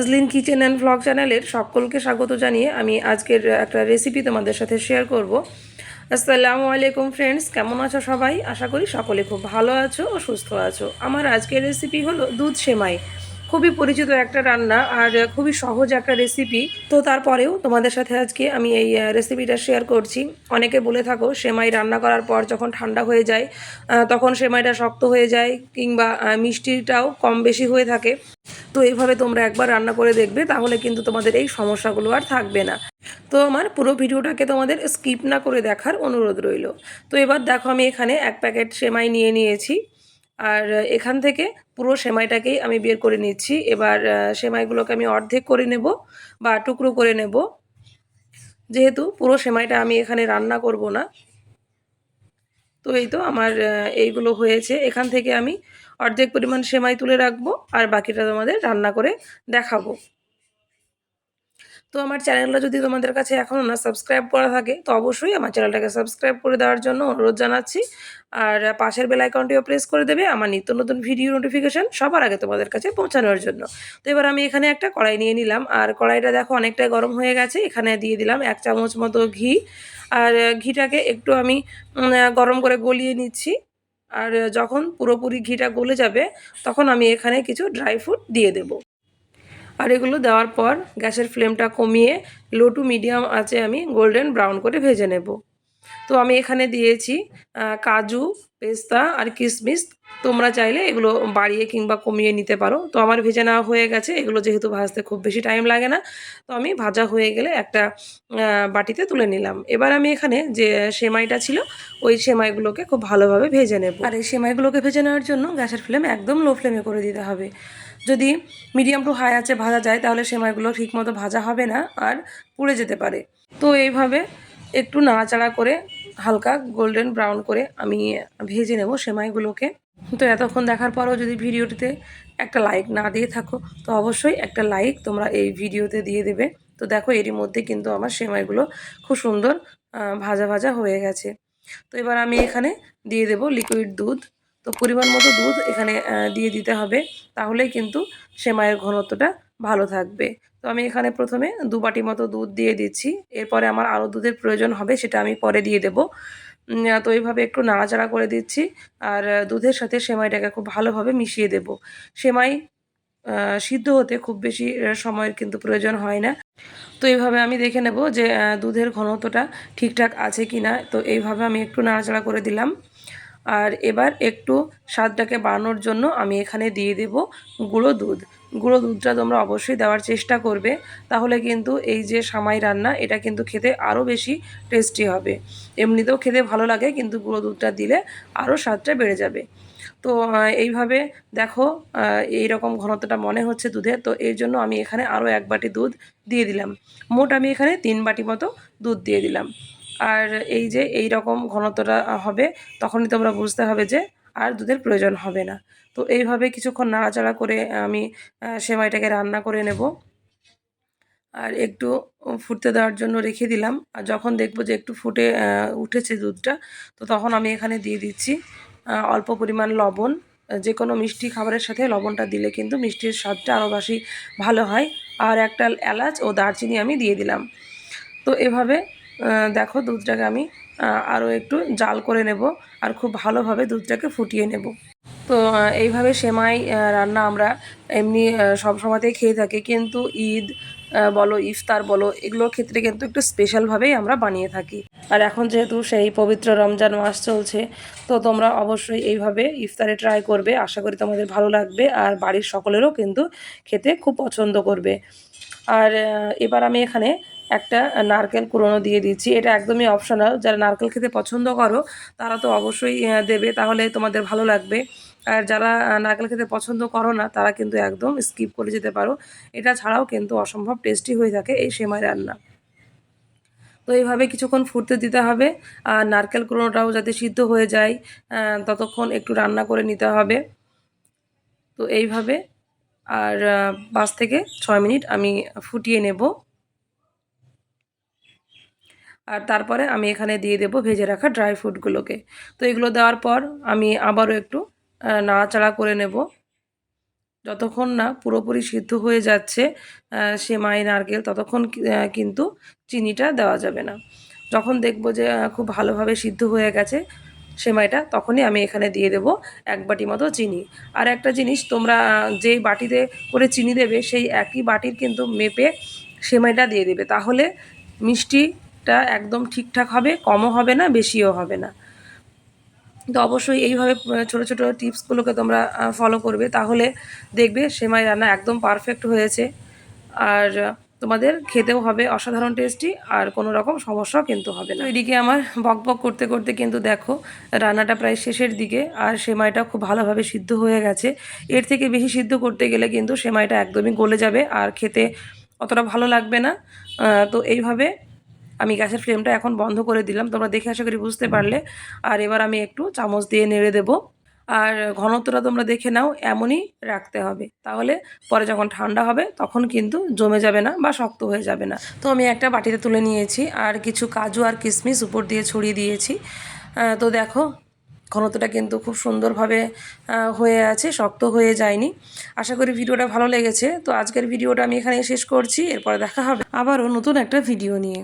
Azlin kitchen and vlog চ্যানেলের সকলকে স্বাগত জানিয়ে আমি আজকের একটা রেসিপি তোমাদের সাথে শেয়ার করব। আসসালামু আলাইকুম ফ্রেন্ডস কেমন আছো সবাই? আশা করি সকলে খুব ভালো আছো ও সুস্থ আছো। আমার আজকের রেসিপি হলো দুধ সেমাই। খুবই পরিচিত একটা রান্না আর খুবই সহজ একটা রেসিপি তো তারপরেও তোমাদের সাথে আজকে আমি এই রেসিপিটা শেয়ার করছি। অনেকে বলে থাকো, সেমাই রান্না করার পর যখন ঠান্ডা হয়ে যায় তখন সেমাইটা শক্ত হয়ে যায় কিংবা মিষ্টিটাও কম বেশি হয়ে থাকে। তো এইভাবে তোমরা একবার রান্না করে দেখবে, তাহলে কিন্তু তোমাদের এই সমস্যাগুলো আর থাকবে না। তো আমার পুরো ভিডিওটাকে তোমাদের স্কিপ না করে দেখার অনুরোধ রইল। তো এবার দেখো আমি এখানে এক প্যাকেট সেমাই নিয়ে নিয়েছি। আর এখান থেকে পুরো সেমাইটাকেই আমি বের করে নিচ্ছি। এবার সেমাইগুলোকে আমি অর্ধেক করে নেব বা টুকরো করে নেব। যেহেতু পুরো সেমাইটা আমি এখানে রান্না করব না। তো এই তো আমার এইগুলো হয়েছে। এখান থেকে আমি অর্ধেক পরিমাণ সেমাই তুলে রাখব আর বাকিটা তোমাদের রান্না করে দেখাবো। তো আমার চ্যানেলটা যদি তোমাদের কাছে এখনও না সাবস্ক্রাইব করা থাকে, তো অবশ্যই আমার চ্যানেলটাকে সাবস্ক্রাইব করে দেওয়ার জন্য অনুরোধ জানাচ্ছি। আর পাশের বেল আইকনটিও প্রেস করে দেবে আমার নিত্য নতুন ভিডিও নোটিফিকেশান সবার আগে তোমাদের কাছে পৌঁছানোর জন্য। তো এবার আমি এখানে একটা কড়াই নিয়ে নিলাম। আর কড়াইটা দেখো অনেকটাই গরম হয়ে গেছে। এখানে দিয়ে দিলাম এক চামচ মতো ঘি। আর ঘিটাকে একটু আমি গরম করে গলিয়ে নিচ্ছি। আর যখন পুরোপুরি ঘিটা গলে যাবে, তখন আমি এখানে কিছু ড্রাই ফ্রুট দিয়ে দেবো। আর এগুলো দেওয়ার পর গ্যাসের ফ্লেমটা কমিয়ে লো টু মিডিয়াম আছে আমি গোল্ডেন ব্রাউন করে ভেজে নেব। তো আমি এখানে দিয়েছি কাজু, পেস্তা আর কিশমিশ। তোমরা চাইলে এগুলো বাড়িয়ে কিংবা কমিয়ে নিতে পারো। তো আমার ভেজে নেওয়া হয়ে গেছে। এগুলো যেহেতু ভাজতে খুব বেশি টাইম লাগে না, তো আমি ভাজা হয়ে গেলে একটা বাটিতে তুলে নিলাম। এবার আমি এখানে যে সেমাইটা ছিল, ওই সেমাইগুলোকে খুব ভালোভাবে ভেজে নেব। আর এই সেমাইগুলোকে ভেজে নেওয়ার জন্য গ্যাসের ফ্লেম একদম লো ফ্লেমে করে দিতে হবে। যদি মিডিয়াম টু হাই আছে ভাজা যায়, তাহলে সেমাইগুলো ঠিকমতো ভাজা হবে না আর পুড়ে যেতে পারে। তো এইভাবে একটু নাড়াচাড়া করে হালকা গোল্ডেন ব্রাউন করে আমি ভেজে নেব সেমাইগুলোকে। তো এতক্ষণ দেখার পরও যদি ভিডিওটিতে একটা লাইক না দিয়ে থাকো, তো অবশ্যই একটা লাইক তোমরা এই ভিডিওতে দিয়ে দেবে। তো দেখো এরই মধ্যে কিন্তু আমার সেমাইগুলো খুব সুন্দর ভাজা ভাজা হয়ে গেছে। তো এবার আমি এখানে দিয়ে দেব লিকুইড দুধ। তো পরিমাণ মতো দুধ এখানে দিয়ে দিতে হবে, তাহলেই কিন্তু সেমাইয়ের ঘনত্বটা ভালো থাকবে। তো আমি এখানে প্রথমে দু বাটি মতো দুধ দিয়ে দিচ্ছি। এরপরে আমার আরও দুধের প্রয়োজন হবে, সেটা আমি পরে দিয়ে দেবো। তো এইভাবে একটু নাড়াচাড়া করে দিচ্ছি, আর দুধের সাথে সেমাইটাকে খুব ভালোভাবে মিশিয়ে দেব। সেমাই সিদ্ধ হতে খুব বেশি সময়ের কিন্তু প্রয়োজন হয় না। তো এইভাবে আমি দেখে নেব যে দুধের ঘনত্বটা ঠিকঠাক আছে কি না তো এইভাবে আমি একটু নাড়াচাড়া করে দিলাম। আর এবার একটু স্বাদটাকে বাড়ানোর জন্য আমি এখানে দিয়ে দেব গুঁড়ো দুধ। গুঁড়ো দুধটা তোমরা অবশ্যই দেওয়ার চেষ্টা করবে, তাহলে কিন্তু এই যে সামাই রান্না, এটা কিন্তু খেতে আরও বেশি টেস্টি হবে। এমনিতেও খেতে ভালো লাগে, কিন্তু গুঁড়ো দুধটা দিলে আরও স্বাদটা বেড়ে যাবে। তো এইভাবে দেখো এই রকম ঘনত্বটা মনে হচ্ছে দুধের তো এর জন্য আমি এখানে আরও এক বাটি দুধ দিয়ে দিলাম। মোট আমি এখানে তিন বাটি মতো দুধ দিয়ে দিলাম। আর এই যে এই রকম ঘনত্বটা হবে, তখনই তোমরা বুঝতে হবে যে আর দুধের প্রয়োজন হবে না। তো এইভাবে কিছুক্ষণ নাড়াচাড়া করে আমি সেমাইটাকে রান্না করে নেব। আর একটু ফুটতে দেওয়ার জন্য রেখে দিলাম। আর যখন দেখব যে একটু ফুটে উঠেছে দুধটা, তো তখন আমি এখানে দিয়ে দিচ্ছি অল্প পরিমাণ লবণ। যে কোনো মিষ্টি খাবারের সাথে লবণটা দিলে কিন্তু মিষ্টির স্বাদটা আরও বেশি ভালো হয়। আর একটা এলাচ ও দারচিনি আমি দিয়ে দিলাম। তো এভাবে দেখো দুধটাকে আমি আরও একটু জাল করে নেব আর খুব ভালোভাবে দুধটাকে ফুটিয়ে নেব। তো এইভাবে সেমাই রান্না আমরা এমনি সব সময়তেই খেয়ে থাকি। কিন্তু ঈদ বলো ইফতার বলো, এগুলোর ক্ষেত্রে কিন্তু একটু স্পেশালভাবেই আমরা বানিয়ে থাকি। আর এখন যেহেতু সেই পবিত্র রমজান মাস চলছে, তো তোমরা অবশ্যই এইভাবে ইফতারে ট্রাই করবে। আশা করি তোমাদের ভালো লাগবে আর বাড়ির সকলেরও কিন্তু খেতে খুব পছন্দ করবে। আর এবার আমি এখানে একটা নারকেল কুড়োনো দিয়ে দিচ্ছি। এটা একদমই অপশনাল যারা নারকেল খেতে পছন্দ করো, তারা তো অবশ্যই দেবে। তাহলে তোমাদের ভালো লাগবে। আর যারা নারকেল খেতে পছন্দ করো না, তারা কিন্তু একদম স্কিপ করে যেতে পারো। এটা ছাড়াও কিন্তু অসম্ভব টেস্টি হয়ে থাকে এই সেমাই রান্না। তো এইভাবে কিছুক্ষণ ফুটতে দিতে হবে। আর নারকেল কুড়োনোটাও যাতে সিদ্ধ হয়ে যায় ততক্ষণ একটু রান্না করে নিতে হবে। তো এইভাবে। আর পাঁচ থেকে ছয় মিনিট আমি ফুটিয়ে নেব। আর তারপরে আমি এখানে দিয়ে দেব ভেজে রাখা ড্রাই ফ্রুটগুলোকে তো এগুলো দেওয়ার পর আমি আবারও একটু নাড়াচাড়া করে নেব। যতক্ষণ না পুরোপুরি সিদ্ধ হয়ে যাচ্ছে সেমাই নারকেল, ততক্ষণ কিন্তু চিনিটা দেওয়া যাবে না। যখন দেখব যে খুব ভালোভাবে সিদ্ধ হয়ে গেছে সেমাইটা তখনই আমি এখানে দিয়ে দেবো এক বাটি মতো চিনি। আর একটা জিনিস, তোমরা যেই বাটিতে করে চিনি দেবে, সেই একই বাটির কিন্তু মেপে সেমাইটা দিয়ে দেবে। তাহলে মিষ্টিটা একদম ঠিকঠাক হবে, কমও হবে না, বেশিও হবে না। তো অবশ্যই এইভাবে ছোটো ছোটো টিপসগুলোকে তোমরা ফলো করবে, তাহলে দেখবে সেমাই রান্না একদম পারফেক্ট হয়েছে। আর তোমাদের খেতেও হবে অসাধারণ টেস্টি আর কোনো রকম সমস্যাও কিন্তু হবে না। এদিকে আমার বক বক করতে করতে কিন্তু দেখো, রান্নাটা প্রায় শেষের দিকে, আর সেমাইটা খুব ভালোভাবে সিদ্ধ হয়ে গেছে। এর থেকে বেশি সিদ্ধ করতে গেলে কিন্তু সেমাইটা একদমই গলে যাবে, আর খেতে অতটা ভালো লাগবে না। তো এইভাবে আমি গ্যাসের ফ্লেমটা এখন বন্ধ করে দিলাম। তোমরা দেখে আশা করি বুঝতে পারলে। আর এবার আমি একটু চামচ দিয়ে নেড়ে দেবো। আর ঘনত্বটা তোমরা দেখে নাও, এমনই রাখতে হবে। তাহলে পরে যখন ঠান্ডা হবে, তখন কিন্তু জমে যাবে না বা শক্ত হয়ে যাবে না। তো আমি একটা বাটিতে তুলে নিয়েছি। আর কিছু কাজু আর কিশমিশ উপর দিয়ে ছড়িয়ে দিয়েছি। তো দেখো, ঘনত্বটা কিন্তু খুব সুন্দরভাবে হয়ে আছে, শক্ত হয়ে যায়নি। আশা করি ভিডিওটা ভালো লেগেছে। তো আজকের ভিডিওটা আমি এখানে শেষ করছি। এরপরে দেখা হবে আবারও নতুন একটা ভিডিও নিয়ে।